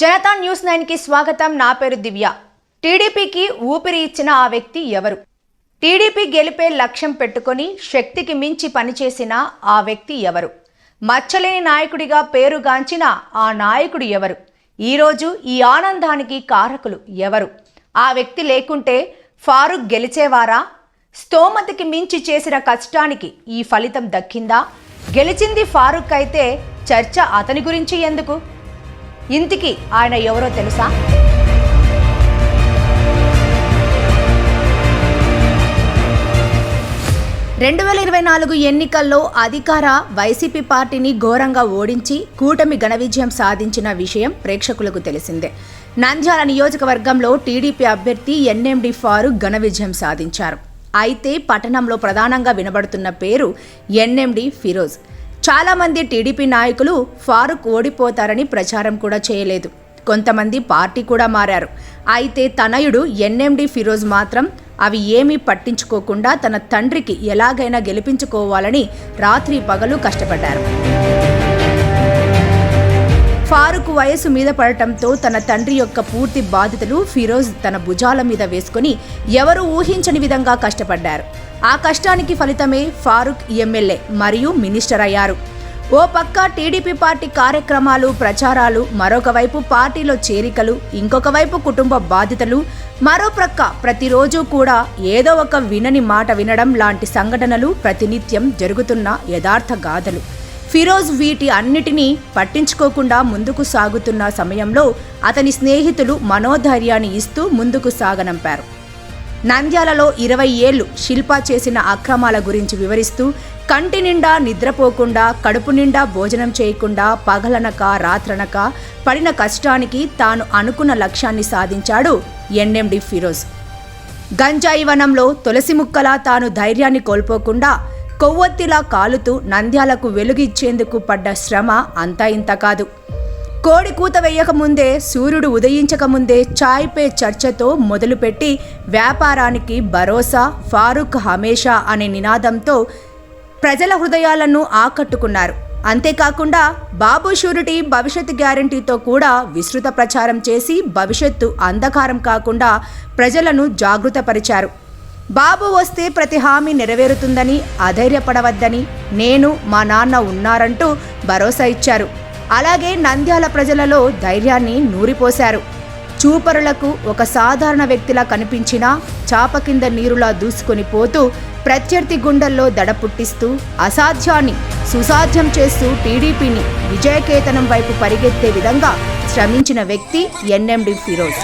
Janata news నైన్కి స్వాగతం. నా పేరు దివ్య. టీడీపీకి ఊపిరి ఇచ్చిన ఆ వ్యక్తి ఎవరు? టీడీపీ గెలిపే లక్ష్యం పెట్టుకొని శక్తికి మించి పనిచేసిన ఆ వ్యక్తి ఎవరు? మచ్చలేని నాయకుడిగా పేరుగాంచిన ఆ నాయకుడు ఎవరు? ఈరోజు ఈ ఆనందానికి కారకులు ఎవరు? ఆ వ్యక్తి లేకుంటే ఫారూక్ గెలిచేవారా? స్తోమతికి మించి చేసిన కష్టానికి ఈ ఫలితం దక్కిందా? గెలిచింది ఫారూక్ అయితే చర్చ అతని గురించి ఎందుకు? ఇంతకీ ఆయన ఎవరో తెలుసా? రెండు వేల ఇరవై నాలుగు ఎన్నికల్లో అధికార వైసీపీ పార్టీని ఘోరంగా ఓడించి కూటమి ఘన విజయం సాధించిన విషయం ప్రేక్షకులకు తెలిసిందే. నంద్యాల నియోజకవర్గంలో టీడీపీ అభ్యర్థి ఎన్ఎండి ఫారు ఘన విజయం సాధించారు. అయితే పట్టణంలో ప్రధానంగా వినబడుతున్న పేరు ఎన్ఎండి ఫిరోజ్. చాలామంది టీడీపీ నాయకులు ఫారూక్ ఓడిపోతారని ప్రచారం కూడా చేయలేదు. కొంతమంది పార్టీ కూడా మారారు. అయితే తనయుడు ఎన్ఎండి ఫిరోజ్ మాత్రం అవి ఏమీ పట్టించుకోకుండా తన తండ్రికి ఎలాగైనా గెలిపించుకోవాలని రాత్రి పగలు కష్టపడ్డారు. ఫారూక్ వయసు మీద పడటంతో తన తండ్రి యొక్క పూర్తి బాధ్యతలు ఫిరోజ్ తన భుజాల మీద వేసుకుని ఎవరు ఊహించని విధంగా కష్టపడ్డారు. ఆ కష్టానికి ఫలితమే ఫారూక్ ఎమ్మెల్యే మరియు మినిస్టర్ అయ్యారు. ఓ పక్క టీడీపీ పార్టీ కార్యక్రమాలు ప్రచారాలు మరొక వైపు పార్టీలో చేరికలు ఇంకొక వైపు కుటుంబ బాధ్యతలు మరో ప్రక్క ప్రతిరోజు కూడా ఏదో ఒక వినని మాట వినడం లాంటి సంఘటనలు ప్రతినిత్యం జరుగుతున్న యథార్థ గాథలు. ఫిరోజ్ వీటి అన్నిటినీ పట్టించుకోకుండా ముందుకు సాగుతున్న సమయంలో అతని స్నేహితులు మనోధైర్యాన్ని ఇస్తూ ముందుకు సాగనంపారు. నంద్యాలలో ఇరవై ఏళ్ళు శిల్ప చేసిన అక్రమాల గురించి వివరిస్తూ కంటి నిండా నిద్రపోకుండా కడుపు నిండా భోజనం చేయకుండా పగలనక రాత్రనక పడిన కష్టానికి తాను అనుకున్న లక్ష్యాన్ని సాధించాడు ఎన్ఎండి ఫిరోజ్. గంజాయి వనంలో తులసి ముక్కలా తాను ధైర్యాన్ని కోల్పోకుండా కొవ్వొత్తిలా కాలుతూ నంద్యాలకు వెలుగిచ్చేందుకు పడ్డ శ్రమ అంతా ఇంత కాదు. కోడి కూత వేయకముందే సూర్యుడు ఉదయించకముందే చాయ్ పే చర్చతో మొదలుపెట్టి వ్యాపారానికి భరోసా ఫారూక్ హమేషా అనే నినాదంతో ప్రజల హృదయాలను ఆకట్టుకున్నారు. అంతేకాకుండా బాబు షూరిటీ భవిష్యత్ గ్యారంటీతో కూడా విస్తృత ప్రచారం చేసి భవిష్యత్తు అంధకారం కాకుండా ప్రజలను జాగృతపరిచారు. బాబు వస్తే ప్రతి హామీ నెరవేరుతుందని అధైర్యపడవద్దని నేను మా నాన్న ఉన్నారంటూ భరోసా ఇచ్చారు. అలాగే నంద్యాల ప్రజలలో ధైర్యాన్ని నూరిపోశారు. చూపరులకు ఒక సాధారణ వ్యక్తిలా కనిపించినా చాప కింద నీరులా దూసుకొని పోతూ ప్రత్యర్థి గుండెల్లో దడ పుట్టిస్తూ అసాధ్యాన్ని సుసాధ్యం చేస్తూ టీడీపీని విజయకేతనం వైపు పరిగెత్తే విధంగా శ్రమించిన వ్యక్తి ఎన్ఎండి ఫిరోజ్.